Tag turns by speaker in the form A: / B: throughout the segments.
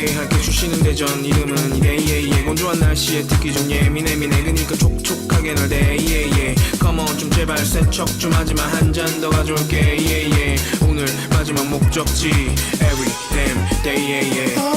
A: 함께 함께 주시는 대전 이름은 이래 건조한 날씨에 특히 좀 예민해 미네 그니까 촉촉하게 널 대이에이에 컴온 좀 제발 세척 좀 하지마. 한 잔 더 가져올게. 예예. 오늘 마지막 목적지. Every damn day.
B: 예예.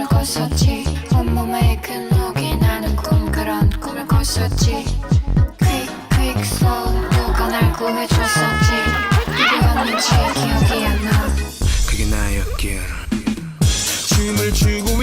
B: 꿈을 꿨었지. 온몸에 큰 녹이 나는 꿈 그런 꿈을 꿨었지. Quick quick slow 누가 날 구해줬었지. 누구였는지 기억이 안나.
A: 그게 나였길 춤을 추고